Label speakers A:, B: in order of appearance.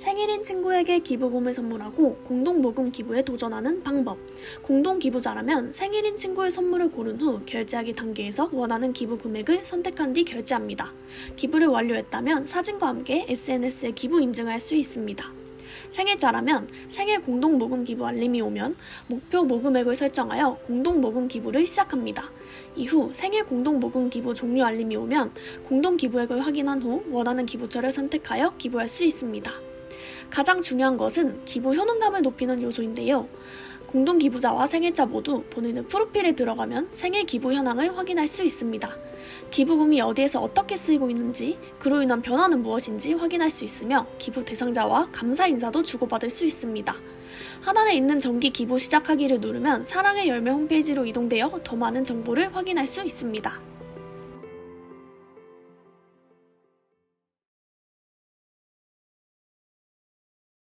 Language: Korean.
A: 생일인 친구에게 기부금을 선물하고 공동 모금 기부에 도전하는 방법. 공동 기부자라면 생일인 친구의 선물을 고른 후 결제하기 단계에서 원하는 기부 금액을 선택한 뒤 결제합니다. 기부를 완료했다면 사진과 함께 SNS에 기부 인증을 할수 있습니다. 생일자라면 생일 공동 모금 기부 알림이 오면 목표 모금액을 설정하여 공동 모금 기부를 시작합니다. 이후 생일 공동 모금 기부 종료 알림이 오면 공동 기부액을 확인한 후 원하는 기부처를 선택하여 기부할 수 있습니다. 가장 중요한 것은 기부 효능감을 높이는 요소인데요. 공동 기부자와 생일자 모두 본인의 프로필에 들어가면 생일 기부 현황을 확인할 수 있습니다. 기부금이 어디에서 어떻게 쓰이고 있는지, 그로 인한 변화는 무엇인지 확인할 수 있으며 기부 대상자와 감사 인사도 주고받을 수 있습니다. 하단에 있는 정기 기부 시작하기를 누르면 사랑의 열매 홈페이지로 이동되어 더 많은 정보를 확인할 수 있습니다.